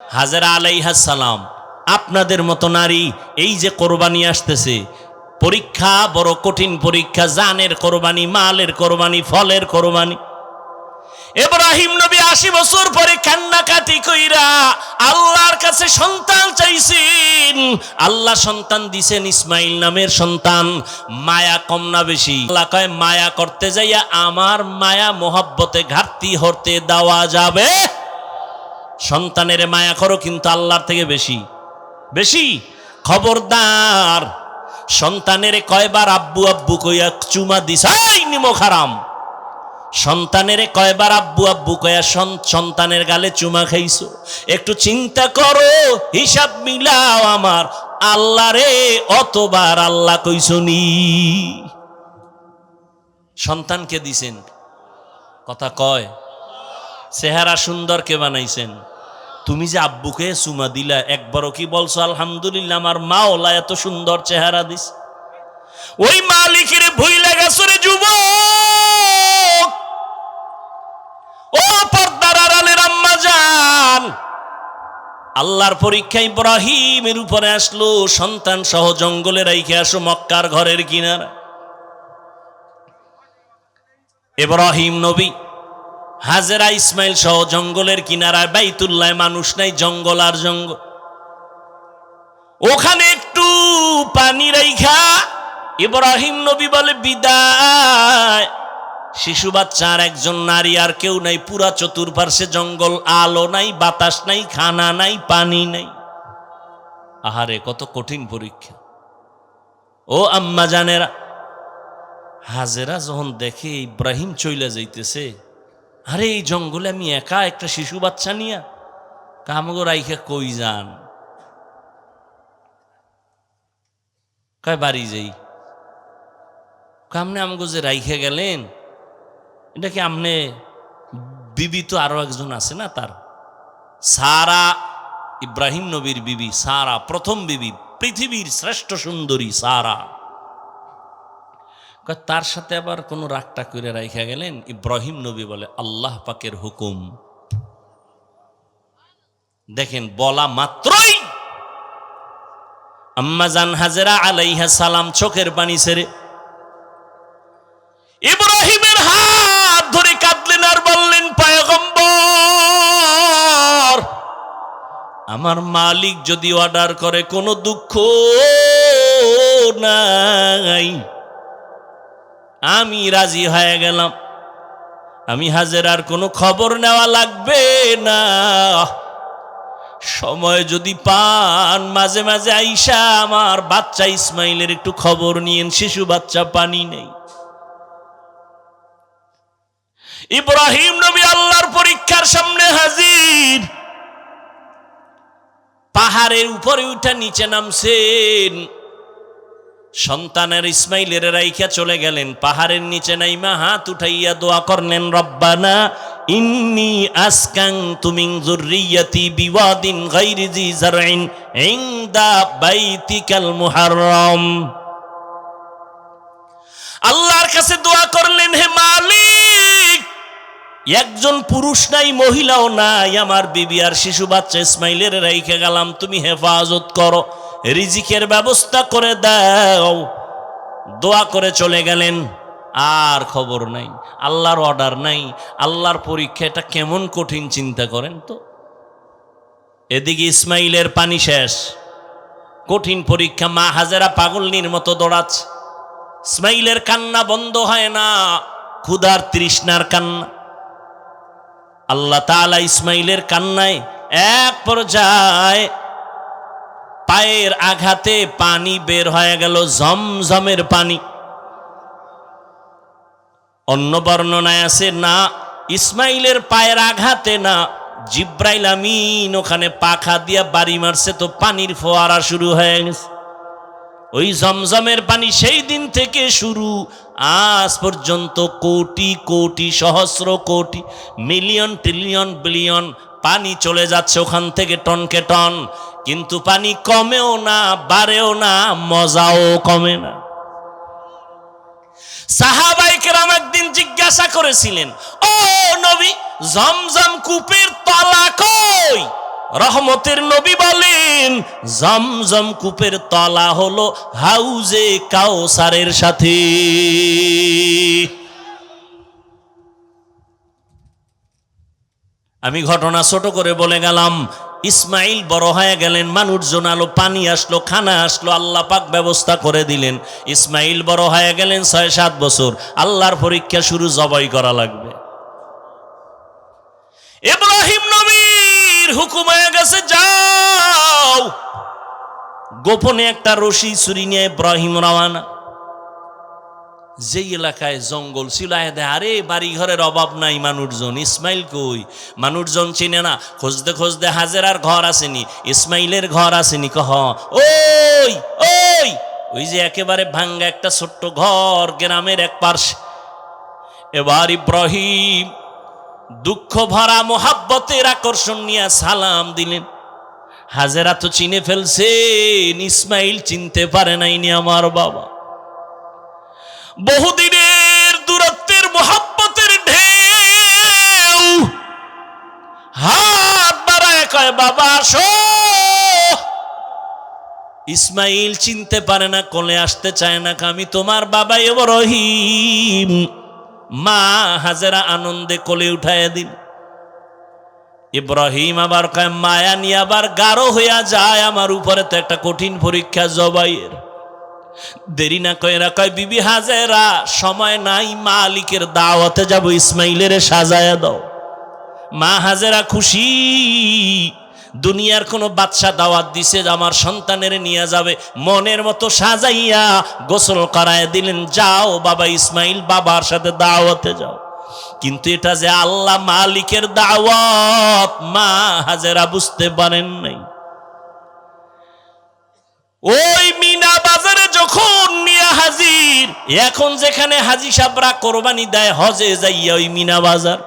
হাজারা আলাইহাস সালাম। আপনাদের মতো নারী এই যে কোরবানি আসতেছে, পরীক্ষা বড় কঠিন পরীক্ষা, জানের কোরবানি, মালের কোরবানি, ফলের কোরবানি। এব্রাহিম নবী আশি বছর পরে কান্নাকাটি কইরা আল্লাহর কাছে সন্তান চাইছেন। আল্লাহ সন্তান দিছেন ইসমাইল নামের সন্তান। মায়া কম না বেশি। আল্লাহ কয়, মায়া করতে যাইয়া আমার মায়া, মোহাব্বতে ঘাটতি হতে দেওয়া যাবে। সন্তানের মায়া করো কিন্তু আল্লাহর থেকে বেশি। বেশি? খবরদার। সন্তানের কয়বার আব্বু আব্বু কইয়া চুমা দিছাই নিমো খারাম! সন্তানের কয়বার আব্বু আব্বু কয়া সন- সন্তানের গালে চুমা খাইছো। একটু চিন্তা করো, হিসাব মিলাও আমার। আল্লাহ রে, অতবার আল্লাহ কইসনি সন্তানকে দিছেন। কথা কয় চেহারা সুন্দর কে বানাইছেন? তুমি যে আব্বুকে চুমা দিলা, একবারও কি বলছো, আলহামদুলিল্লাহ, আমার মা ওলা এত সুন্দর চেহারা দিস? ওই মালিকের ভুই লাগাছো রে যুবক! ও পর্দার আম্মা যান আল্লাহর পরীক্ষা ইব্রাহিমের উপরে আসলো, সন্তান সহ জঙ্গলে রাইখে আসো, মক্কার ঘরের কিনারা। ইব্রাহিম নবী হাজেরা ইসমাইল সহ জঙ্গলের কিনারায় বাইতুল্লাহ মানুষ নাই, জঙ্গল আর জঙ্গল। ওখানে একটু পানি রাইখা ইব্রাহিম নবী বলে, বিদায়। শিশু বাচ্চার একজন নারী আর কেউ নাই, পুরা চতুর্পার্শ্বে জঙ্গল, আলো নাই, বাতাস নাই, খানা নাই, পানি নাই। আহারে, কত কঠিন পরীক্ষা। ও আম্মা জানেরা হাজেরা যখন দেখে ইব্রাহিম চইলা যাইতেছে আরে, এই জঙ্গলে আমি একা একটা শিশু বাচ্চা নিয়া কামগো রাইখা কই যান? কয়, বাড়ি যাই। কামনে আমগো যে রাইখে গেলেন, এটা কি আমনে বিবি তো আরও একজন আছে না তার? সারা ইব্রাহিম নবীর বিবি, সারা প্রথম বিবি, পৃথিবীর শ্রেষ্ঠ সুন্দরী সারা। তার সাথে আবার কোনো রাগটা করে রাইখা গেলেন? ইব্রাহিম নবী বলে, আল্লাহ পাকের হুকুম। দেখেন, বলা মাত্রই। আম্মাজান হাজেরা আলাইহা সালাম চোখের পানি ছেড়ে, ইব্রাহিমের হাত ধরে কাঁদলেন আর বললেন, পায়গম্বর, আমার মালিক যদি অর্ডার করে, কোনো দুঃখ নাই। আমি রাজি হয়ে গেলাম। আমি হাজেরার কোনো খবর নেওয়া লাগবে না। সময় যদি পান, মাঝে মাঝে আইসা আমার বাচ্চা ইসমাইলের একটু খবর নিয়েন, শিশু বাচ্চা পানি নেই। ইব্রাহিম নবী আল্লাহর পরীক্ষার সামনে হাজির। পাহাড়ের উপরে উঠা নিচে নামছেন। সন্তানের ইসমাইলের রাইখা চলে গেলেন, পাহাড়ের নিচে নাইমা হাত উঠাইয়া দোয়া করলেন, রব্বানা ইন্নি আসকাং তুমিং যুররিয়াতি বিওয়াদিন গায়রি জি জারইন ইনদা বাইতিকাল মুহাররম। আল্লাহর কাছে দোয়া করলেন, হে মালিক, একজন পুরুষ নাই, মহিলাও নাই, আমার বিবি আর শিশু বাচ্চা ইসমাইলের রেখে গেলাম, তুমি হেফাজত করো। রিজিকের ব্যবস্থা করে দাও। দোয়া করে চলে গেলেন। আর খবর নাই। আল্লাহর অর্ডার নাই। আল্লাহর পরীক্ষা এটা কেমন কঠিন চিন্তা করেন তো? এদিকে ইসমাইলের পানি শেষ। কঠিন পরীক্ষা, মা হাজারা পাগলনির মতো দৌড়াচ্ছে। ইসমাইলের কান্না বন্ধ হয় না। ক্ষুধার তৃষ্ণার কান্না। আল্লাহ তাআলা ইসমাইলের কান্নায় এক পর্যায়ে পায়ের আঘাতে পানি বের হয়ে গেল জমজমের পানি। অন্য বর্ণনায় আছে, না, ইসমাইলের পায়ের আঘাতে, না, জিব্রাইল আমিন ওখানে পাখা দিয়া বাড়ি মারছে, তো পানির ফোয়ারা শুরু হয়ে গেছে। ওই জমজমের পানি সেই দিন থেকে শুরু, আজ পর্যন্ত কোটি কোটি, সহস্র কোটি, মিলিয়ন ট্রিলিয়ন বিলিয়ন পানি চলে যাচ্ছে ওখান থেকে টনকে টন। কিন্তু পানি কমেও না, বাড়েও না, মজাও কমে না। সাহাবাইকেরাম একদিন জিজ্ঞাসা করেছিলেন, ও নবী, জমজম কূপের তলা কই? রহমতের নবী বলেন, জমজম কূপের তলা হলো হাউজে কাউসারের সাথে। আমি ঘটনা ছোট করে বলে গেলাম ইসমাইল বড় হয়ে গেলেন, মানুষজন আলো, পানি আসলো, খানা আসলো, আল্লাহ পাক ব্যবস্থা করে দিলেন। ইসমাইল বড় হয়ে গেলেন ছয় সাত বছর, আল্লাহর পরীক্ষা শুরু জবাই করা লাগবে। ইব্রাহিম নবীর হুকুম হয়ে গেছে, যাও। গোপনে একটা রশি ছুরি নিয়ে ইব্রাহিম রওয়ানা যেই এলাকায় জঙ্গল ছিল আরে বাড়ি ঘরের অভাব নাই মানুষজন। ইসমাইল কই? মানুষজন চিনে না। খুঁজতে খুঁজতে হাজেরার ঘর আসেনি। ইসমাইলের ঘর আসেনি, কহ। ওই ওই ওই যে একেবারে ভাঙ্গা একটা ছোট্ট ঘর গ্রামের এক পার্শ্বে এবার ইব্রাহিম দুঃখ ভরা, মোহাব্বতের আকর্ষণ নিয়ে সালাম দিলেন। হাজেরা তো চিনে ফেলছেন, ইসমাইল চিনতে পারে নাইনি আমার বাবা। বহুদিনের দূরত্বের, মোহাব্বতের ঢেউ। হাত বাড়ায় কয়, বাবা, আসো। ইসমাইল চিনতে পারে না, কোলে আসতে চায় না, আমি তোমার বাবা রহিম মা হাজেরা আনন্দে কোলে উঠায় দিন ইব্রাহিম আবার কয়, মায়া নিয়ে আবার গাঢ় হইয়া যায়, আমার উপরে তো একটা কঠিন পরীক্ষা জবাইয়ের। দেরি না কয়রা কয়, বিবি হাজেরা সময় নাই, মালিকের দাওয়াতে যাব, ইসমাইলের সাজায়া দাও। মা হাজেরা খুশি, দুনিয়ার কোনো বাদশা দাওয়াত দিছে আমার সন্তানের নিয়ে যাবে। মনের মতো সাজাইয়া গোসল করায় দিলেন, যাও বাবা ইসমাইল, বাবার সাথে দাওয়াতে যাও। কিন্তু এটা যে আল্লাহ মালিকের দাওয়াত, মা হাজেরা বুঝতে পারেন নাই। ওই মিনা বাজারে যখন মিয়া হাজির এখন যেখানে হাজি সাবরা কোরবানি দেয় হজে যাইয়া ওই মিনা বাজার।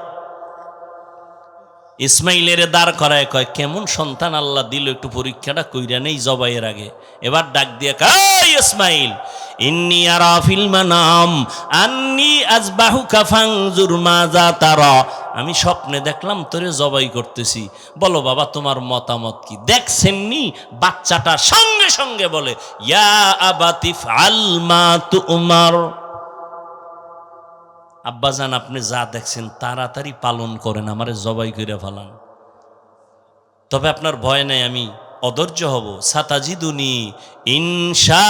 ইসমাইলের দাঁড় করায় কয়, কেমন সন্তান আল্লাহ দিল, একটু পরীক্ষাটা কইরা নেই জবাইয়ের আগে। এবার ডাক দিয়ে কয় ইসমাইল, ইন্নি আরা ফিল মানাম, আন্নি আজবাহু কাফাংজুর মাজা তারা। আমি স্বপ্নে দেখলাম, তোরে জবাই করতেছি। বলো, বাবা, তোমার মতামত কি? দেখছেননি, বাচ্চাটা সঙ্গে সঙ্গে বলে, ইয়া আবাতিফ আলমা তু উমার আব্বাজান, আপনি যা দেখছেন তাড়াতাড়ি পালন করেন, আমারে জবাই করে ফেলান। তবে আপনার ভয় নাই, আমি অধৈর্য হব। সাতাজিদুনি ইনশা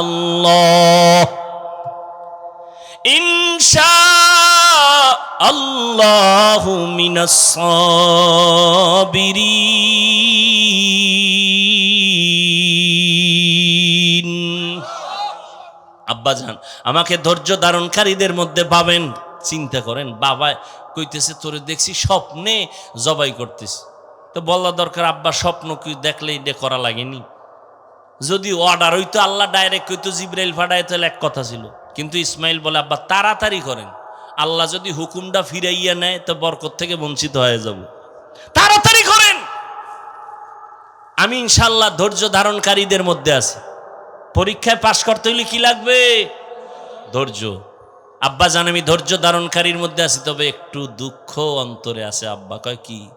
আল্লাহ ইনশা আল্লাহ মিনাসবিরিন আব্বাজান আমাকে ধৈর্য ধারণকারীদের মধ্যে পাবেন চিন্তা করেন, বাবা কইতেছে, তোরে দেখছি স্বপ্নে জবাই করতেছি। তো বলা দরকার আব্বা, স্বপ্ন কি দেখলে এটা করা লাগেনি? যদি অর্ডার হইতো, আল্লাহ ডাইরেক্ট কইতো, জিব্রাইল ফাটায় তাহলে এক কথা ছিল। কিন্তু ইসমাইল বলে, আব্বা, তাড়াতাড়ি করেন। আল্লাহ যদি হুকুমটা ফিরাইয়া নেয়, তো বরকত থেকে বঞ্চিত হয়ে যাব। তাড়াতাড়ি করেন! আমি ইনশাল্লাহ ধৈর্য ধারণকারীদের মধ্যে আছি। পরীক্ষায় পাশ করতে হলে কি লাগবে? ধৈর্য। আব্বা জান, আমি ধৈর্য ধারণকারীর মধ্যে আছি, তবে একটু দুঃখ অন্তরে আছে। আব্বা কয় কি?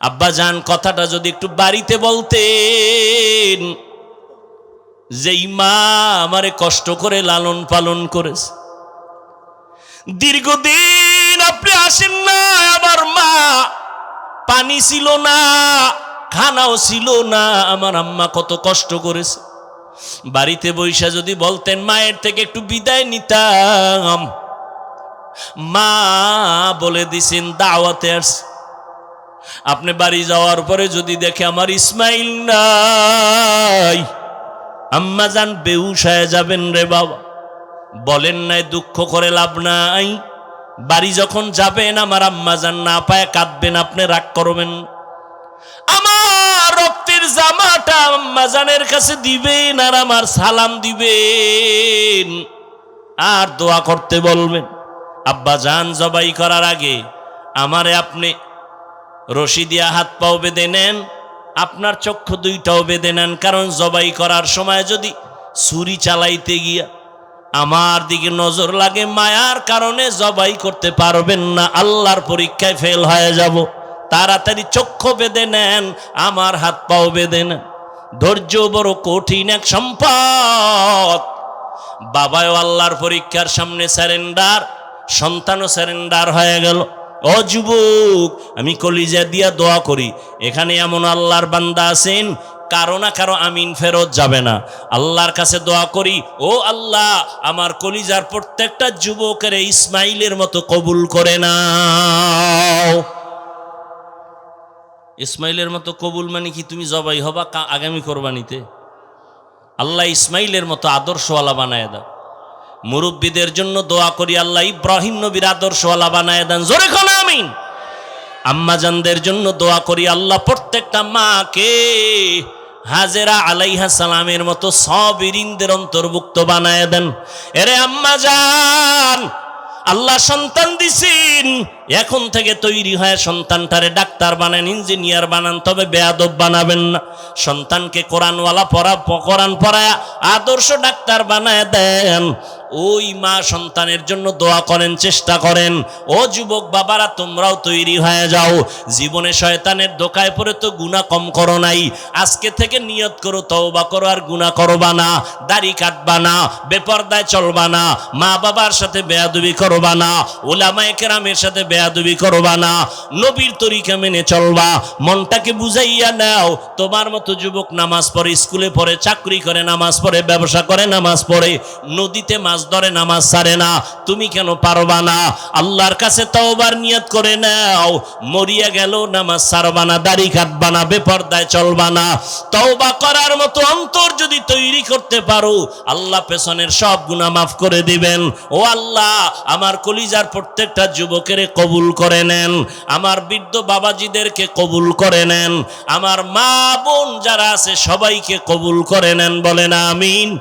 আব্বা জান, কথাটা যদি একটু বাড়িতে বলতেন যেই মা আমারে কষ্ট করে লালন পালন করেছে। দীর্ঘদিন আপনি আসেন না, আমার মা। পানি ছিল না, খানাও ছিল না। আমার আম্মা কত কষ্ট করেছে। বাড়িতে বৈশা যদি বলতেন, মায়ের থেকে একটু বিদায় নিতাম। মা বলে দিছেন, দাওয়াতে আস। আপনি বাড়ি যাওয়ার পরে যদি দেখে আমার ইসমাইল নাই আম্মা যান বেউস হয়ে যাবেন রে বাবা। বলেন নাই, দুঃখ করে লাভ নাই। বাড়ি যখন যাবেন, আমার আম্মা যান না পায় কাঁদবেন, আপনি রাগ করবেন। আমার রক্তের জামাটা আম্মাজানের কাছে দিবেন আর আমার সালাম দিবেন। আর দোয়া করতে বলবেন, আব্বা জান জবাই করার আগে আমারে আপনি রশি দিয়া হাত পাও বেঁধে নেন, আপনার চক্ষু দুইটাও বেঁধে নেন, কারণ জবাই করার সময় যদি ছুরি চালাইতে গিয়া আমার দিকে নজর লাগে, মায়ার কারণে জবাই করতে পারবেন না, আল্লাহর পরীক্ষায় ফেল হয়ে যাব। তাড়াতাড়ি চক্ষু বেঁধে নেন, আমার হাত পাও বেঁধে নেন। ধৈর্য বড় কঠিন এক সম্পদ। বাবাও আল্লাহর পরীক্ষার সামনে স্যারেন্ডার সন্তানও স্যারেন্ডার হয়ে গেল। ও যুবক, আমি কলিজা দিয়া দোয়া করি, এখানে এমন আল্লাহর বান্দা আছেন, কারও না কারও আমিন ফেরত যাবে না। আল্লাহর কাছে দোয়া করি, ও আল্লাহ, আমার কলিজার প্রত্যেকটা যুবকের ইসমাইলের মতো কবুল করে নাও। ইসমাইলের মতো কবুল মানে কি? তুমি জবাই হবা আগামী কোরবানিতে। আল্লাহ ইসমাইলের মতো আদর্শওয়ালা বানায় দাও। মুরব্বীদের জন্য দোয়া করি আল্লাহ, ইব্রাহিম নবীর আদর্শওয়ালা বানায় দেন। জোরে কোন, আমিন। আম্মাজানদের জন্য দোয়া করি আল্লাহ, প্রত্যেকটা মাকে হাজেরা আলাইহা সালামের মতো সবিরিনদের অন্তর্ভুক্ত বানায় দেন। এরে আম্মাজান, আল্লাহ সন্তান দিছেন। এখন থেকে তৈরি হয় সন্তানটারে ডাক্তার বানান, ইঞ্জিনিয়ার বানান, তবে বেয়াদব বানাবেন না। সন্তানকে কোরআনওয়ালা পড়া, কোরআন পড়ায় আদর্শ ডাক্তার বানায় দেন। ওই মা সন্তানের জন্য দোয়া করেন, চেষ্টা করেন, ও যুবক বাবারা, তোমরাও তৈরি হয়ে যাও। জীবনে শয়তানের দোকায় পড়ে তো গুণা কম করো নাই। আজকে থেকে নিয়ত করো, তওবা করো, আর গুণা করবা না। দাড়ি কাটবা না, বেপর্দায় চলবা না। মা বাবার সাথে বেয়াদবি করবা না। ওলামায়ে কেরামের সাথে বেয়াদবি করবা না, নবীর তরিকা মেনে চলবা, মনটাকে বুঝাইয়া নাও, তোমার মতো যুবক নামাজ পড়ে, স্কুলে পড়ে, চাকরি করে, নামাজ পড়ে, ব্যবসা করে, নামাজ পড়ে, নদীতে মাছ ধরে, নামাজ ছাড়ে না, তুমি কেন পারবা না? আল্লাহর কাছে তওবার নিয়ত করে নাও, মরিয়া গেল, নামাজ ছাড়বা না, দাড়ি কাটবা না, বেপর্দায় চলবা না। তওবা করার মতো অন্তর যদি তৈরি করতে পারো, আল্লাহ পেছনের সব গুনাহ মাফ করে দিবেন। ও আল্লাহ, আমার কলিজার প্রত্যেকটা যুবকের কবুল করে নেন। আমার বৃদ্ধ বাবাজিদেরকে কবুল করে নেন। আমার মা বোন যারা আছে, সবাইকে কবুল করে নেন। বলেন আমিন।